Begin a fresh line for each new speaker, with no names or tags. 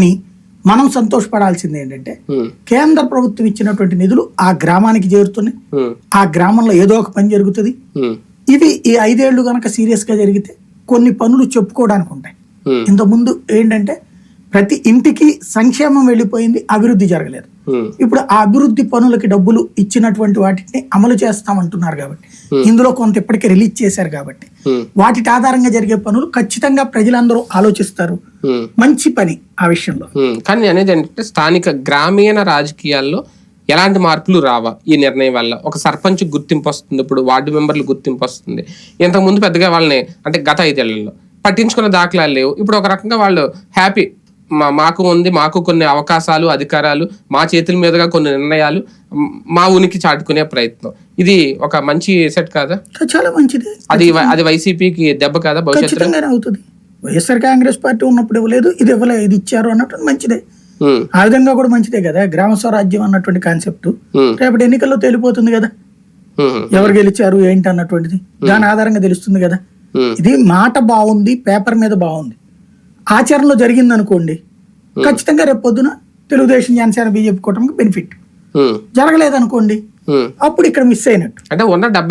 కానీ మనం సంతోషపడాల్సింది ఏంటంటే కేంద్ర ప్రభుత్వం ఇచ్చినటువంటి నిధులు ఆ గ్రామానికి చేరుతున్నాయి. ఆ గ్రామంలో ఏదో ఒక పని జరుగుతుంది. ఇవి ఈ ఐదేళ్ళు గనక సీరియస్గా జరిగితే కొన్ని పనులు చెప్పుకోవడానికి ఉంటాయి. ఇంతకుముందు ఏంటంటే ప్రతి ఇంటికి సంక్షేమం వెళ్ళిపోయింది అభివృద్ధి జరగలేదు. ఇప్పుడు ఆ అభివృద్ధి పనులకి డబ్బులు ఇచ్చినటువంటి వాటిని అమలు చేస్తామంటున్నారు కాబట్టి. ఇందులో కొంత ఇప్పటికే రిలీజ్ చేశారు కాబట్టి.
ఉమ్,
వాటి ఆధారంగా జరిగే పనులు ఖచ్చితంగా ప్రజలందరూ ఆలోచిస్తారు. మంచి పని ఆ విషయంలో.
కానీ అనేది ఏంటంటే స్థానిక గ్రామీణ రాజకీయాల్లో ఎలాంటి మార్పులు రావా ఈ నిర్ణయం వల్ల? ఒక సర్పంచ్ గుర్తింపు వస్తుంది ఇప్పుడు వార్డు మెంబర్లు గుర్తింపు వస్తుంది. ఇంతకుముందు పెద్దగా వాళ్ళని అంటే గత ఐదేళ్ళలో పట్టించుకున్న దాఖలాలు లేవు. ఇప్పుడు ఒక రకంగా వాళ్ళు హ్యాపీ మా మాకు ఉంది మాకు కొన్ని అవకాశాలు అధికారాలు మా చేతుల మీదుగా కొన్ని నిర్ణయాలు మ్, ఉనికి చాటుకునే ప్రయత్నం. ఇది ఒక మంచి సెట్ కాదా?
చాలా మంచిది.
అది అది వైసీపీకి దెబ్బ కాదా భవిష్యత్తులో?
ఖచ్చితంగానే అవుతుంది వైఎస్ఆర్ కాంగ్రెస్ పార్టీ ఉన్నప్పుడు ఇవ్వలేదు ఇది ఇవ్వలేదు ఇది ఇచ్చారు అన్నట్టు మంచిదే. ఆ విధంగా కూడా మంచిదే కదా గ్రామ స్వరాజ్యం అన్నటువంటి కాన్సెప్ట్ రేపటి ఎన్నికల్లో తెలిపోతుంది కదా. ఎవరు గెలిచారు ఏంటి అన్నటువంటిది. దాని ఆధారంగా తెలుస్తుంది కదా. ఇది మాట బాగుంది పేపర్ మీద బాగుంది. ఆచరణలో జరిగింది అనుకోండి ఖచ్చితంగా రేపు పొద్దున తెలుగుదేశం జనసేన బీజేపీ కూటమికి బెనిఫిట్ జరగలేదనుకోండి. అప్పుడు ఇక్కడ మిస్ అయినట్టు.
అంటే ఉన్న డెబ్బై